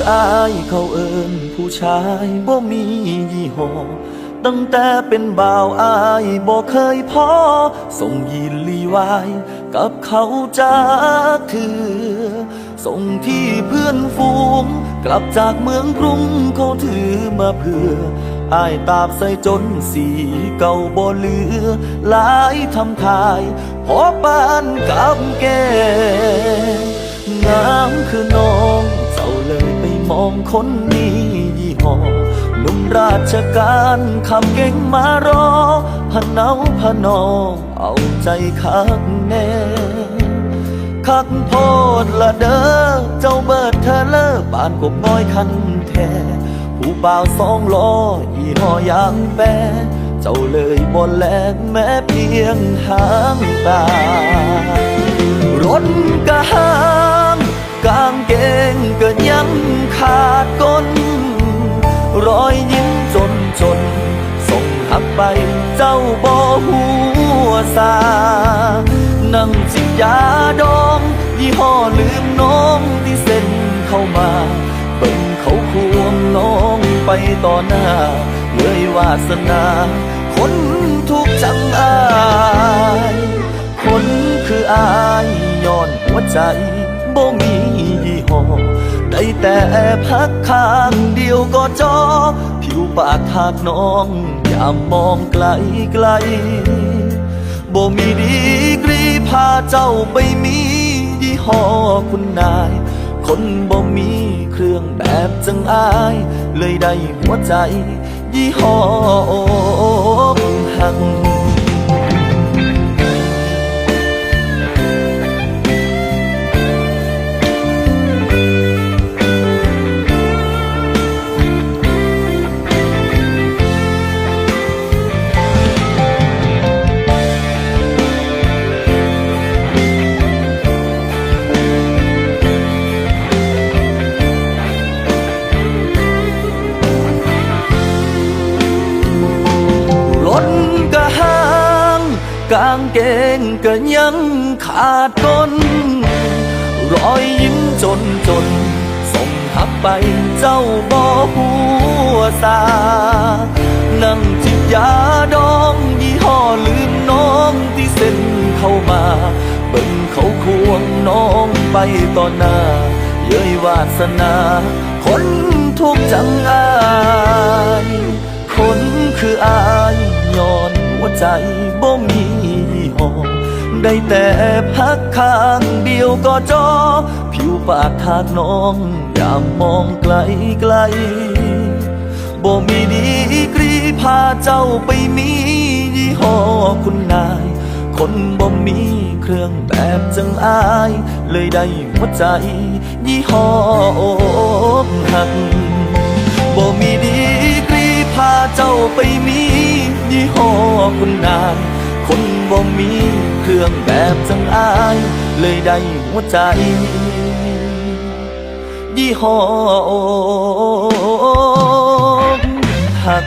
ืออายเขาเอินผู้ชายบ่มียี่ห้อตั้งแต่เป็นบ่าวอายบ่เคยพอส่งยีนลีวาย กับเขาจากเถือส่งที่เพื่อนฝูง กลับจากเมืองกรุงเขาถือมาเพื่ออายตาบใส่จนสีเก่าบ่เหลือ หลายทำทายพอปานกับแกงามคือน้อง มองคนนี้ยี่ห้อหนุ่มราชการขับเก่งมารอ พะเนาพะนอ เอาใจคักแน่คักโพดละเด้อ เจ้าเบิดเธอเลอปานกบน้อยคันแท้ผู้บ่าวสองล้อยี่ห้อยางแปรเจ้าเลยบ่แลกแม้เพียงหางตารถกะหางกางเกงก็ยัง ขาดก้น รอยยิ้มจนจน ส่งหักไปเจ้าบ่หัวสานั่งจิบยาดองยี่ห้อลืมน้องที่เส้นเข้ามาเบิ่งเขาควงน้องไปต่อหน้า เลยวาสนา คนทุกจังอาย คนคืออายย้อนหัวใจ บ่มียี่ห้อได้แต่พักข้างเดียวก็จอ ผิวปากทากน้องอย่ามองไกลไกลบ่มีดีกรีพาเจ้าไปมียี่ห้อคุณนาย คนบ่มีเครื่องแบบจังอาย เลยได้หัวใจ ยี่ห้อหัก กางเกงก็ยังขาดก้น รอยยิ้มจนจนส่งหักไปเจ้าบ่หัวสานั่งจิบยาดองยี่ห้อลืมน้องที่เส้นเข้ามา เบิ่งเขาควงน้องไปต่อหน้า เย้ยวาสนา คนทุกข์จังอายคนคืออายย้อนหัวใจบ ได้แต่พักข้างเดียวก็จอ ผิวปากทากน้องอย่ามองไกลไกลบ่มีดีกรีพาเจ้าไปมียี่ห้อคุณนาย คนบ่มีเครื่องแบบจังอาย เลยได้หัวใจ ยี่ห้ออกหักบ่มีดีกรีพาเจ้าไปมียี่ห้อคุณนาย คนบ่มีเครื่องแบบจังอาย เลยได้หัวใจ ยี่ห้อหัก